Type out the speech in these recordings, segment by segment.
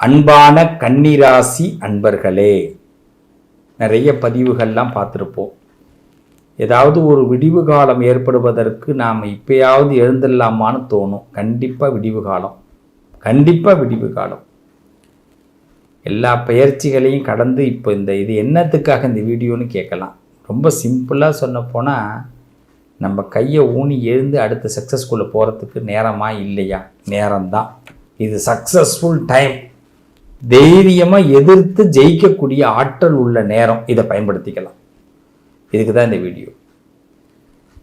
அன்பான கன்னிராசி அன்பர்களே நிறைய பதிவுகள்லாம் பார்த்துருப்போம். ஏதாவது ஒரு விடிவு காலம் ஏற்படுவதற்கு நாம் இப்பயாவது எழுந்துடலாமான்னு தோணும். கண்டிப்பாக விடிவு காலம். கண்டிப்பாக விடிவு காலம். எல்லா பயிற்சிகளையும் கடந்து இப்போ இந்த இது என்னத்துக்காக இந்த வீடியோன்னு கேட்கலாம். ரொம்ப சிம்பிளாக சொன்ன போனால் நம்ம கையை ஊனி எழுந்து அடுத்த சக்ஸஸ்குள்ளே போகிறதுக்கு நேரமாக இல்லையா? நேரம்தான். இது சக்ஸஸ்ஃபுல் டைம் தைரியமாக எதிர்த்து ஜெயிக்கக்கூடிய ஆற்றல் உள்ள நேரம். இதை பயன்படுத்திக்கலாம். இதுக்கு தான் இந்த வீடியோ.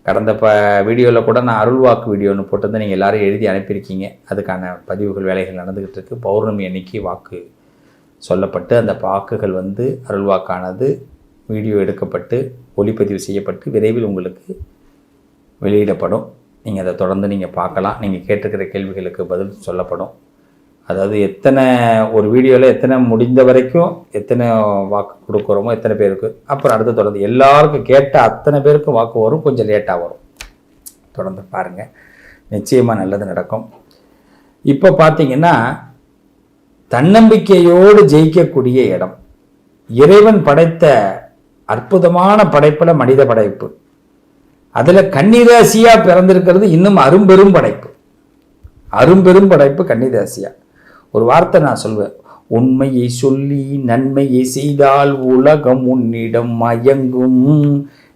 கடந்த ப வீடியோவில் கூட நான் அருள்வாக்கு வீடியோன்னு போட்டிருந்தேன். நீங்கள் எல்லோரும் எழுதி அனுப்பியிருக்கீங்க. அதுக்கான பதிவுகள் வேலைகள் நடந்துக்கிட்டு இருக்குது பௌர்ணமி அன்னைக்கு வாக்கு சொல்லப்பட்டு அந்த வாக்குகள் வந்து அருள்வாக்கானது வீடியோ எடுக்கப்பட்டு ஒளிப்பதிவு செய்யப்பட்டு விரைவில் உங்களுக்கு வெளியிடப்படும். நீங்கள் அதை தொடர்ந்து நீங்கள் பார்க்கலாம். நீங்கள் கேட்டிருக்கிற கேள்விகளுக்கு பதில் சொல்லப்படும். அதாவது எத்தனை ஒரு வீடியோவில் எத்தனை முடிந்த வரைக்கும் எத்தனை வாக்கு கொடுக்குறோமோ எத்தனை பேருக்கு. அப்புறம் அடுத்து தொடர்ந்து எல்லாருக்கும் கேட்ட அத்தனை பேருக்கும் வாக்கு வரும். கொஞ்சம் லேட்டாக வரும். தொடர்ந்து பாருங்கள் நிச்சயமாக நல்லது நடக்கும். இப்போ பார்த்தீங்கன்னா தன்னம்பிக்கையோடு ஜெயிக்கக்கூடிய இடம். இறைவன் படைத்த அற்புதமான படைப்பில் மனித படைப்பு. அதில் கன்னிராசியாக பிறந்திருக்கிறது இன்னும் அரும்பெரும் படைப்பு. அரும்பெரும் படைப்பு கன்னிராசியாக ஒரு வார்த்தை நான் சொல்வேன். உண்மையை சொல்லி நன்மையை செய்தால் உலகம் உன்னிடம் மயங்கும்.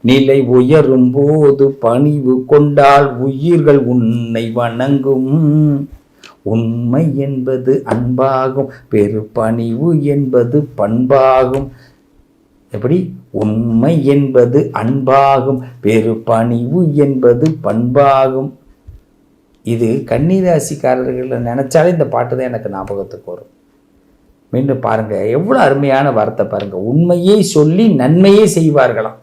நிலை உயரும் போது பணிவு கொண்டால் உயிர்கள் உன்னை வணங்கும். உண்மை என்பது அன்பாகும் பெரு பணிவு என்பது பண்பாகும். எப்படி? உண்மை என்பது அன்பாகும் பெரு பணிவு என்பது பண்பாகும். இது கன்னிராசிக்காரர்களை நினச்சாலே இந்த பாட்டு தான் எனக்கு ஞாபகத்துக்கு வரும். மீண்டும் பாருங்கள் எவ்வளோ அருமையான வார்த்தை பாருங்கள் உண்மையை சொல்லி நன்மையே செய்வார்களாம்.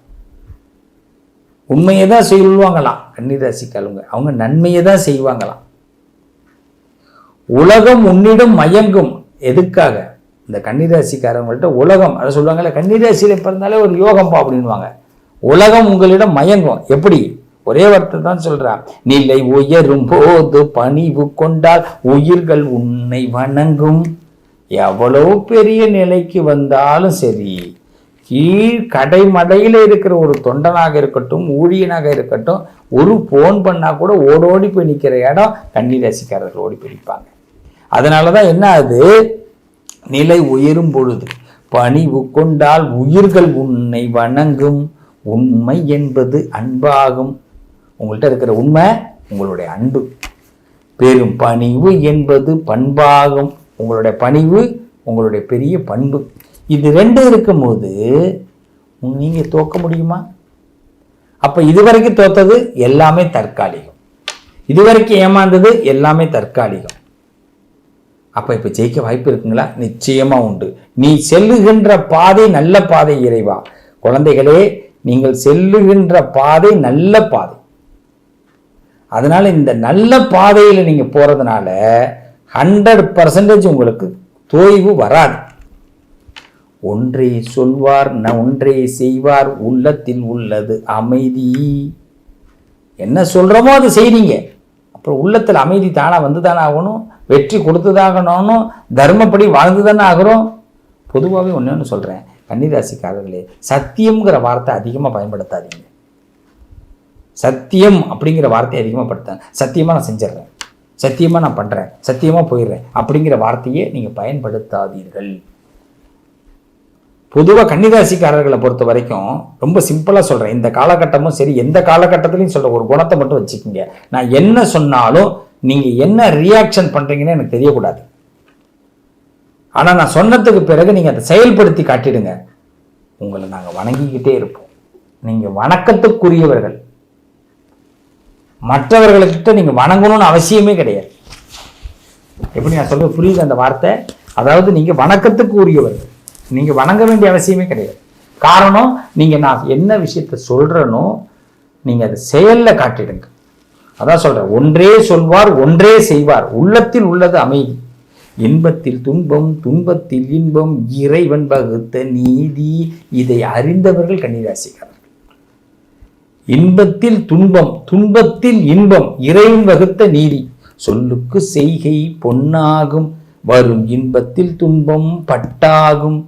உண்மையை தான் சொல்லுவாங்களாம் கன்னிராசிக்காரங்க. அவங்க நன்மையை தான் செய்வாங்களாம். உலகம் உன்னிடம் மயங்கும். எதுக்காக? இந்த கன்னிராசிக்காரவங்கள்ட்ட உலகம் அதை சொல்லுவாங்கல்ல கன்னிராசியில் பிறந்தாலே ஒரு யோகம்பா அப்படின்வாங்க உலகம் உங்களிடம் மயங்கும். எப்படி? ஒரே வார்த்தை தான் சொல்றான் நிலை உயரும் போது பணிவு கொண்டால் உயிர்கள் உன்னை வணங்கும். எவ்வளோ பெரிய நிலைக்கு வந்தாலும் சரி கீழ் கடைமடையில் இருக்கிற ஒரு தொண்டனாக இருக்கட்டும் ஊழியனாக இருக்கட்டும் ஒரு ஃபோன் பண்ணா கூட ஓடோடி போய் நிற்கிற இடம் கன்னிராசிக்காரர்கள் ஓடி போய் நிற்பாங்க. அதனால தான் என்ன ஆகுது? நிலை உயரும் பொழுது பணிவு கொண்டால் உயிர்கள் உன்னை வணங்கும். உண்மை என்பது அன்பாகும். உங்கள்கிட்ட இருக்கிற உண்மை உங்களுடைய அன்பு. பெரும் பணிவு என்பது பண்பாகும். உங்களுடைய பணிவு உங்களுடைய பெரிய பண்பு. இது ரெண்டு இருக்கும்போது நீங்கள் தோக்க முடியுமா? அப்போ இதுவரைக்கும் தோத்தது எல்லாமே தற்காலிகம். இதுவரைக்கும் ஏமாந்தது எல்லாமே தற்காலிகம். அப்போ இப்போ ஜெயிக்க வாய்ப்பு இருக்குங்களா? நிச்சயமாக உண்டு. நீ செல்லுகின்ற பாதை நல்ல பாதை இறைவா. குழந்தைகளே நீங்கள் செல்லுகின்ற பாதை நல்ல பாதை. அதனால் இந்த நல்ல பாதையில் நீங்கள் போகிறதுனால ஹண்ட்ரட் பர்சன்டேஜ் உங்களுக்கு தோய்வு வராது. ஒன்றை சொல்வார் ந ஒன்றே செய்வார் உள்ளத்தில் உள்ளது அமைதி. என்ன சொல்கிறோமோ அது செய்றீங்க. அப்புறம் உள்ளத்தில் அமைதி தானாக வந்து தானே ஆகணும்? வெற்றி கொடுத்துதாகணும் தர்மப்படி வாழ்ந்து தானே ஆகிறோம்? பொதுவாகவே ஒன்று ஒன்று சொல்கிறேன் கன்னிராசிக்காரர்களே சத்தியம்ங்கிற வார்த்தை அதிகமாக பயன்படுத்தாதீங்க. சத்தியம் அப்படிங்கிற வார்த்தையை அதிகமாக படுத்தேன் சத்தியமாக நான் செஞ்சிடுறேன். சத்தியமாக நான் பண்ணுறேன் சத்தியமாக போயிடுறேன் அப்படிங்கிற வார்த்தையை நீங்கள் பயன்படுத்தாதீர்கள். பொதுவாக கன்னிராசிக்காரர்களை பொறுத்த வரைக்கும் ரொம்ப சிம்பிளாக சொல்கிறேன் இந்த காலகட்டமும் சரி எந்த காலகட்டத்துலையும் சொல்கிற ஒரு குணத்தை மட்டும் வச்சுக்கோங்க. நான் என்ன சொன்னாலும் நீங்கள் என்ன ரியாக்ஷன் பண்ணுறீங்கன்னு எனக்கு தெரியக்கூடாது. ஆனால் நான் சொன்னதுக்கு பிறகு நீங்கள் அதை செயல்படுத்தி காட்டிடுங்க. உங்களை நாங்கள் வணங்கிக்கிட்டே இருப்போம். நீங்கள் வணக்கத்துக்குரியவர்கள். மற்றவர்கள்கிட்ட நீங்கள் வணங்கணும்னு அவசியமே கிடையாது. எப்படி நான் சொல்ல புரியுது அந்த வார்த்தை? அதாவது நீங்கள் வணக்கத்துக்கு உரியவர்கள் நீங்கள் வணங்க வேண்டிய அவசியமே கிடையாது. காரணம் நீங்கள் நான் என்ன விஷயத்த சொல்கிறேனோ நீங்கள் அதை செயலில் காட்டிடுங்க. அதான் சொல்கிறேன் ஒன்றே சொல்வார் ஒன்றே செய்வார். உள்ளத்தில் உள்ளது அமைதி. இன்பத்தில் துன்பம் துன்பத்தில் இன்பம் இறைவன் வகுத்த நீதி. இதை அறிந்தவர்கள் கன்னிராசிக்காரர்கள் இன்பத்தில் துன்பம் துன்பத்தில் இன்பம் இறைவன் வகுத்த நீதி. சொல்லுக்கு செய்கை பொன்னாகும் வரும் இன்பத்தில் துன்பம் பட்டாகும்.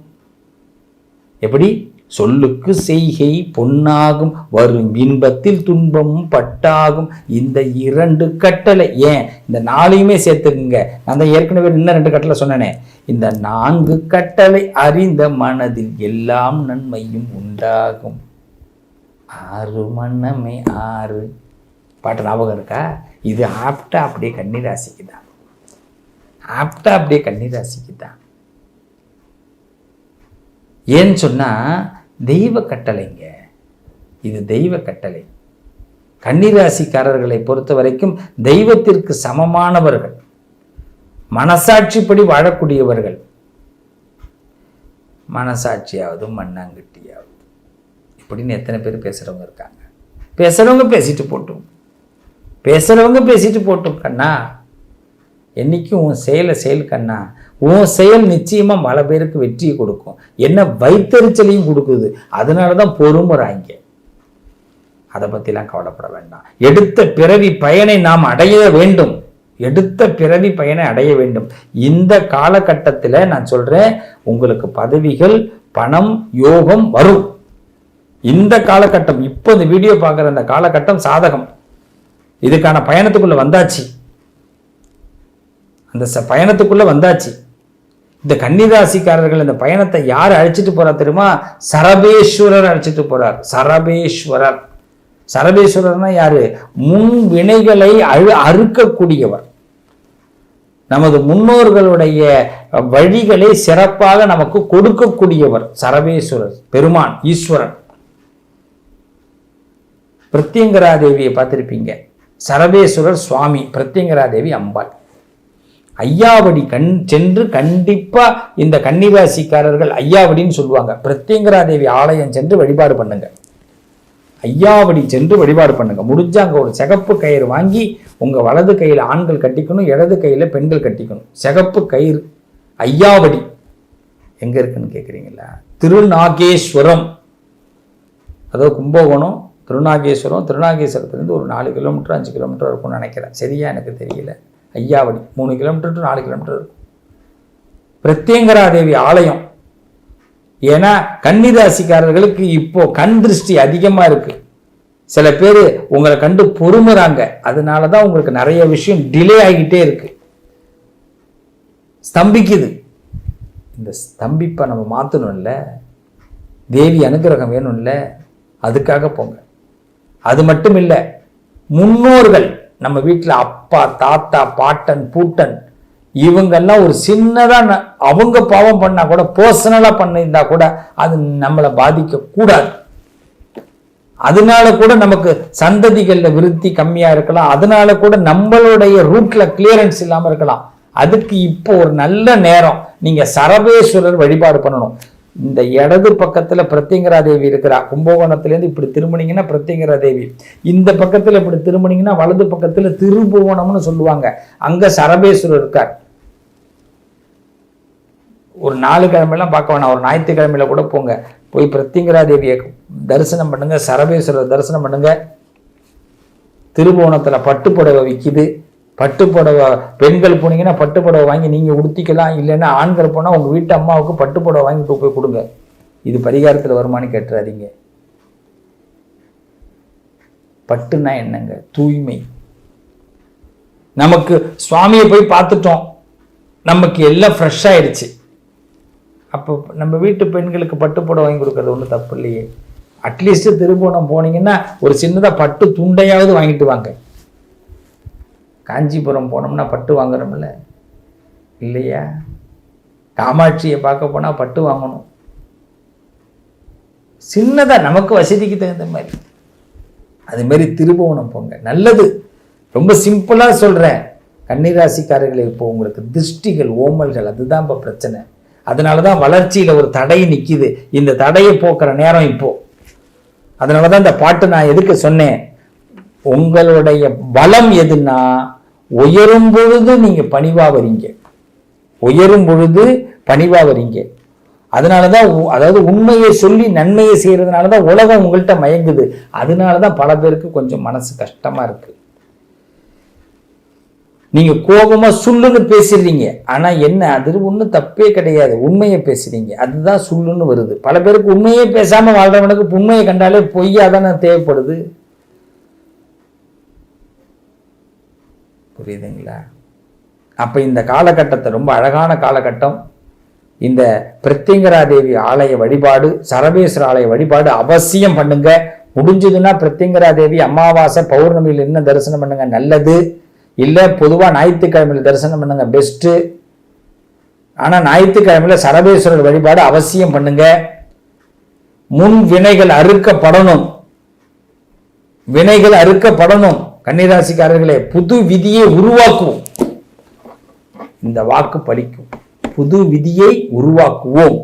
எப்படி? சொல்லுக்கு செய்கை பொன்னாகும் வரும் இன்பத்தில் துன்பம் பட்டாகும். இந்த இரண்டு கட்டளை ஏன்? இந்த நாளையுமே சேர்த்துக்குங்க. நான் தான் ஏற்கனவே இன்னும் ரெண்டு கட்டளை சொன்னேனே. இந்த நான்கு கட்டளை அறிந்த மனதில் எல்லாம் நன்மையும் உண்டாகும். ஆறு மன்னமே ஆறு. பாட்டு ஞாபகம் இருக்கா? இது ஆப்டா அப்படியே கன்னிராசிக்கு தான் ஆப்டா அப்படியே கன்னிராசிக்கு தான் ஏன்னு சொன்னால் தெய்வ கட்டளைங்க. இது தெய்வ கட்டளை. கன்னிராசிக்காரர்களை பொறுத்த வரைக்கும் தெய்வத்திற்கு சமமானவர்கள். மனசாட்சிப்படி வாழக்கூடியவர்கள். மனசாட்சியாவது மண்ணாங்கட்டியாவது. இப்படின்னு எத்தனை பேர் பேசுகிறவங்க இருக்காங்க. பேசுகிறவங்க பேசிட்டு போட்டும். பேசுகிறவங்க பேசிட்டு போட்டும் கண்ணா. என்னைக்கும் உன் செயலை செயல் கண்ணா. உன் செயல் நிச்சயமாக பல பேருக்கு வெற்றியை கொடுக்கும். என்ன வைத்தறிச்சலையும் கொடுக்குது. அதனால தான் பொறுமுறாங்க அதை பற்றிலாம் கவலைப்பட வேண்டாம். எடுத்த பிறவி பயனை நாம் அடைய வேண்டும். எடுத்த பிறவி பயனை அடைய வேண்டும். இந்த காலகட்டத்தில் நான் சொல்கிறேன் உங்களுக்கு பதவிகள் பணம் யோகம் வரும். இந்த காலகட்டம் இப்போ இந்த வீடியோ பார்க்குற அந்த காலகட்டம் சாதகம். இதுக்கான பயணத்துக்குள்ளே வந்தாச்சு. அந்த ச பயணத்துக்குள்ளே வந்தாச்சு. இந்த கன்னிராசிக்காரர்கள் இந்த பயணத்தை யார் அழைச்சிட்டு போகிறார் தெரியுமா? சரபேஸ்வரர் அழைச்சிட்டு போகிறார் சரபேஸ்வரர். சரபேஸ்வரர்னா யாரு? முன் வினைகளை அழு அறுக்கக்கூடியவர். நமது முன்னோர்களுடைய வழிகளை சிறப்பாக நமக்கு கொடுக்கக்கூடியவர். சரபேஸ்வரர் பெருமான் ஈஸ்வரன். பிரத்யங்கராதேவியை பார்த்துருப்பீங்க. சரவேஸ்வரர் சுவாமி பிரத்யங்கராதேவி அம்பாள். ஐயாவடி கண் சென்று கண்டிப்பாக இந்த கன்னிராசிக்காரர்கள் ஐயாவடின்னு சொல்லுவாங்க. பிரத்யங்கராதேவி ஆலயம் சென்று வழிபாடு பண்ணுங்க. ஐயாவடி சென்று வழிபாடு பண்ணுங்க. முடிஞ்சா அங்கே ஒரு சிகப்பு கயிறு வாங்கி உங்கள் வலது கையில் ஆண்கள் கட்டிக்கணும் இடது கையில் பெண்கள் கட்டிக்கணும். சிகப்பு கயிறு ஐயாவடி. எங்கே இருக்குன்னு கேட்குறீங்களா திருநாகேஸ்வரம். அதோ கும்பகோணம் திருநாகேஸ்வரம் திருநாகேஸ்வரத்துலேருந்து ஒரு நாலு கிலோமீட்டர் அஞ்சு கிலோமீட்டர் இருக்கும்னு நினைக்கிறேன். சரியா எனக்கு தெரியல. ஐயாவடி மூணு கிலோமீட்டர் டு நாலு கிலோமீட்டர் இருக்கும். பிரத்யங்கரா தேவி ஆலயம். ஏன்னா கன்னிராசிக்காரர்களுக்கு இப்போ கண் திருஷ்டி அதிகமாக இருக்குது சில பேர் உங்களை கண்டு பொறுமுறாங்க. அதனால தான் உங்களுக்கு நிறைய விஷயம் டிலே ஆகிட்டே இருக்குது ஸ்தம்பிக்குது. இந்த ஸ்தம்பிப்பை நம்ம மாற்றணும்ல தேவி அனுகிரகம் வேணும்ல. அதுக்காக போங்க. அது மட்டும் இல்லை முன்னோர்கள் நம்ம வீட்டில் அப்பா தாத்தா பாட்டன் பூட்டன் இவங்கெல்லாம் ஒரு சின்னதாக அவங்க பாவம் பண்ணா கூட பர்சனலாக பண்ணியிருந்தா கூட அது நம்மளை பாதிக்க கூடாது அதனால கூட நமக்கு சந்ததிகளில் விருத்தி கம்மியாக இருக்கலாம். அதனால கூட நம்மளுடைய ரூட்ல கிளியரன்ஸ் இல்லாமல் இருக்கலாம். அதுக்கு இப்போ ஒரு நல்ல நேரம். நீங்க சரபேஸ்வரர் வழிபாடு பண்ணணும். இந்த இடது பக்கத்தில் பிரத்யங்கரா தேவி இருக்கிறா. கும்பகோணத்துலேருந்து இப்படி திரும்பினீங்கன்னா பிரத்யங்கரா தேவி இந்த பக்கத்தில் இப்படி திரும்பினீங்கன்னா வலது பக்கத்தில் திருபுவனம்னு சொல்லுவாங்க. அங்கே சரபேஸ்வரர் இருக்கார். ஒரு நாலு கிழமையெல்லாம் பார்க்க வேணாம். ஒரு ஞாயிற்றுக்கிழமையில கூட போங்க. போய் பிரத்யங்கரா தேவியை தரிசனம் பண்ணுங்க. சரபேஸ்வரர் தரிசனம் பண்ணுங்க. திருபுவனத்தில் பட்டுப்புடவை விற்கிது பட்டு புடவை பெண்கள் போனீங்கன்னா பட்டு புடவை வாங்கி நீங்கள் உடுத்திக்கலாம் இல்லைன்னா ஆண்கள் போனால் உங்கள் வீட்டு அம்மாவுக்கு பட்டு புடவை வாங்கி போய் கொடுங்க. இது பரிகாரத்தில் வருமானு கேட்டுறாதீங்க. பட்டுனா என்னங்க? தூய்மை. நமக்கு சுவாமியை போய் பார்த்துட்டோம். நமக்கு எல்லாம் ஃப்ரெஷ் ஆயிடுச்சு. அப்போ நம்ம வீட்டு பெண்களுக்கு பட்டு புடவை வாங்கி கொடுக்கறது ஒன்றும் தப்பு இல்லையே. அட்லீஸ்ட்டு திருப்போணம் போனீங்கன்னா ஒரு சின்னதாக பட்டு துண்டையாவது வாங்கிட்டு வாங்க. காஞ்சிபுரம் போனோம்னா பட்டு வாங்குறோம்ல. இல்லையா? காமாட்சியை பார்க்க போனால் பட்டு வாங்கணும். சின்னதாக நமக்கு வசதிக்கு தகுந்த மாதிரி. அதுமாரி திருபுவனம் போங்க. நல்லது. ரொம்ப சிம்பிளாக சொல்கிறேன் கன்னிராசிக்காரர்களை இப்போ உங்களுக்கு திருஷ்டிகள் ஓமல்கள் அதுதான் இப்போ பிரச்சனை. அதனால தான் வளர்ச்சியில் ஒரு தடை நிற்கிது இந்த தடையை போக்குற நேரம் இப்போ. அதனால தான் இந்த பாட்டு நான் எதுக்கு சொன்னேன்? உங்களுடைய பலம் எதுன்னா உயரும் பொழுது நீங்க பணிவா வரீங்க. உயரும் பொழுது பணிவா வரீங்க. அதனாலதான் அதாவது உண்மையை சொல்லி நன்மையை செய்கிறதுனால தான் உலகம் உங்கள்கிட்ட மயங்குது. அதனால தான் பல பேருக்கு கொஞ்சம் மனசு கஷ்டமா இருக்கு. நீங்க கோபமா சுள்ளுன்னு பேசிடுறீங்க. ஆனா என்ன அது ஒன்றும் தப்பே கிடையாது. உண்மையை பேசுறீங்க. அதுதான் சுள்ளுன்னு வருது. பல பேருக்கு உண்மையே பேசாம வாழ்றவனுக்கு உண்மையை கண்டாலே பொய்யா தானே தேவைப்படுது? புரியுதுங்களா? அப்போ இந்த காலகட்டத்தை ரொம்ப அழகான காலகட்டம். இந்த பிரத்யங்கரா தேவி ஆலய வழிபாடு சரபேஸ்வர ஆலய வழிபாடு அவசியம் பண்ணுங்க. முடிஞ்சதுன்னா பிரத்யங்கரா தேவி அமாவாசை பௌர்ணமியில் என்ன தரிசனம் பண்ணுங்க. நல்லது. இல்லை பொதுவாக ஞாயிற்றுக்கிழமையில் தரிசனம் பண்ணுங்க. பெஸ்ட்டு ஆனால் ஞாயிற்றுக்கிழமையில் சரபேஸ்வரர் வழிபாடு அவசியம் பண்ணுங்க. முன் வினைகள் அறுக்கப்படணும். வினைகள் அறுக்கப்படணும். கன்னிராசிக்காரர்களே புது விதியை உருவாக்குவோம். இந்த வாக்கு பலிக்கும். புது விதியை உருவாக்குவோம்.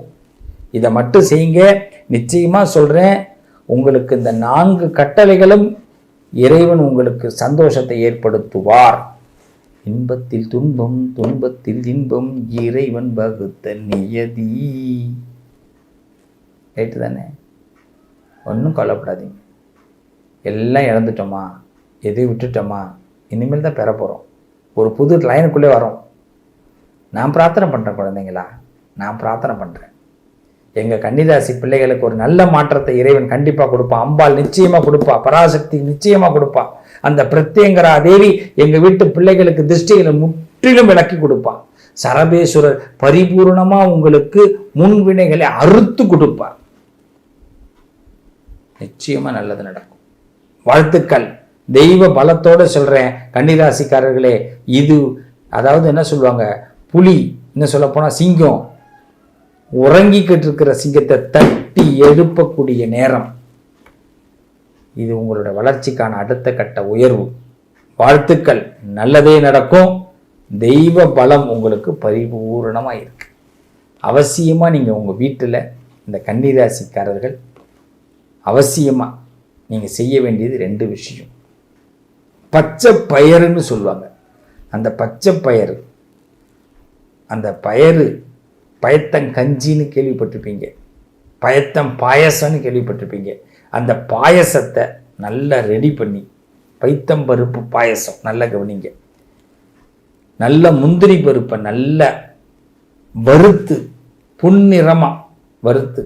இதை மட்டும் செய்யுங்க. நிச்சயமாக சொல்கிறேன் உங்களுக்கு இந்த நான்கு கட்டளைகளும் இறைவன் உங்களுக்கு சந்தோஷத்தை ஏற்படுத்துவார். இன்பத்தில் துன்பம் துன்பத்தில் இன்பம் இறைவன் வகுத்த நியதி. ரைட்டு தானே ஒன்றும் கொல்லப்படாதீங்க எல்லாம் இழந்துட்டோமா? எதை விட்டுட்டோமா? இனிமேல் தான் பெற போகிறோம் ஒரு புது லைனுக்குள்ளே வரோம். நான் பிரார்த்தனை பண்ணுறேன் குழந்தைங்களா? நான் பிரார்த்தனை பண்ணுறேன் எங்கள் கன்னிராசி பிள்ளைகளுக்கு ஒரு நல்ல மாற்றத்தை இறைவன் கண்டிப்பாக கொடுப்பான். அம்பாள் நிச்சயமாக கொடுப்பா. பராசக்தி நிச்சயமாக கொடுப்பா. அந்த பிரத்யங்கரா தேவி எங்கள் வீட்டு பிள்ளைகளுக்கு திருஷ்டிகளை முற்றிலும் விளக்கி கொடுப்பா. சரபேஸ்வரர் பரிபூர்ணமாக உங்களுக்கு முன்வினைகளை அறுத்து கொடுப்பார். நிச்சயமாக நல்லது நடக்கும். வாழ்த்துக்கள். தெய்வ பலத்தோடு சொல்கிறேன் கன்னிராசிக்காரர்களே இது அதாவது என்ன சொல்லுவாங்க புலி என்ன சொல்லப்போனால் சிங்கம் உறங்கிக்கிட்டு இருக்கிற சிங்கத்தை தட்டி எழுப்பக்கூடிய நேரம். இது உங்களோட வளர்ச்சிக்கான அடுத்த கட்ட உயர்வு. வாழ்த்துக்கள். நல்லதே நடக்கும். தெய்வ பலம் உங்களுக்கு பரிபூரணமாக இருக்கு அவசியமாக நீங்கள் உங்கள் வீட்டில் இந்த கன்னிராசிக்காரர்கள் அவசியமாக நீங்கள் செய்ய வேண்டியது ரெண்டு விஷயம். பச்சை பயறுன்னு சொல்லுவாங்க. அந்த பச்சை பயறு அந்த பயறு பயத்தங்கஞ்சின்னு கேள்விப்பட்டிருப்பீங்க. பயத்தம் பாயசம்னு கேள்விப்பட்டிருப்பீங்க. அந்த பாயசத்தை நல்லா ரெடி பண்ணி பைத்தம்பருப்பு பாயசம் நல்லா கவனிங்க. நல்ல முந்திரி பருப்பை நல்ல வறுத்து புன்னிறமாக வறுத்து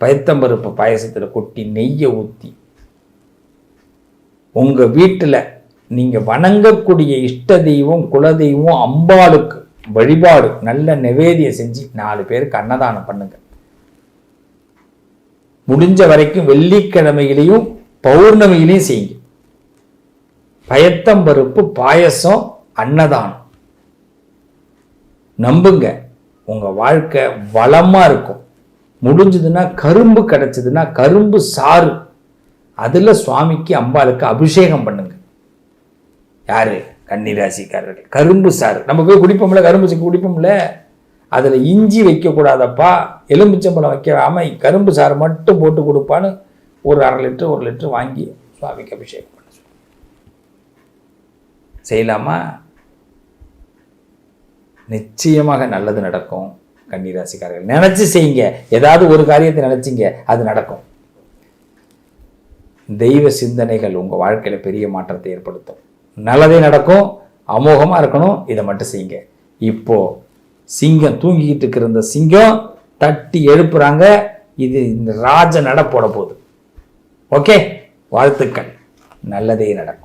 பயத்தம்பருப்பு பாயசத்தில் கொட்டி நெய்யை ஊற்றி உங்கள் வீட்டில் நீங்கள் வணங்கக்கூடிய இஷ்ட தெய்வம் குலதெய்வம் அம்பாளுக்கு வழிபாடு நல்ல நிவேதியம் செஞ்சு நாலு பேருக்கு அன்னதானம் பண்ணுங்க. முடிஞ்ச வரைக்கும் வெள்ளிக்கிழமையிலையும் பௌர்ணமியிலையும் செய்யுங்க. பயத்தம்பருப்பு பாயசம் அன்னதானம். நம்புங்க உங்கள் வாழ்க்கை வளமாக இருக்கும். முடிஞ்சதுன்னா கரும்பு கிடச்சதுன்னா கரும்பு சாறு. அதில் சுவாமிக்கு அம்பாளுக்கு அபிஷேகம் பண்ணுங்க. யார்? கன்னிராசிக்காரர்கள். கரும்பு சாறு. நம்ம போய் குடிப்போம்ல கரும்பு சாறு குடிப்போம்ல? அதில் இஞ்சி வைக்கக்கூடாதப்பா. எலும்பிச்சம்பழம் வைக்காம கரும்பு சாறு மட்டும் போட்டு கொடுப்பான்னு ஒரு அரை லிட்டர் ஒரு லிட்டர் வாங்கி சுவாமிக்கு அபிஷேகம் பண்ண செய்யலாமா? நிச்சயமாக நல்லது நடக்கும் கன்னிராசிக்காரர்கள். நினச்சி செய்யுங்க. ஏதாவது ஒரு காரியத்தை நினச்சிங்க அது நடக்கும். தெய்வ சிந்தனைகள் உங்கள் வாழ்க்கையில் பெரிய மாற்றத்தை ஏற்படுத்தும். நல்லதே நடக்கும் அமோகமாக இருக்கணும் இதை மட்டும் செய்யுங்க. இப்போது சிங்கம் தூங்கிக்கிட்டு இருக்கிற இந்த சிங்கம் தட்டி எழுப்புறாங்க இது இந்த ராஜ நட போட போகுது. ஓகே? வாழ்த்துக்கள். நல்லதே நடக்கும்.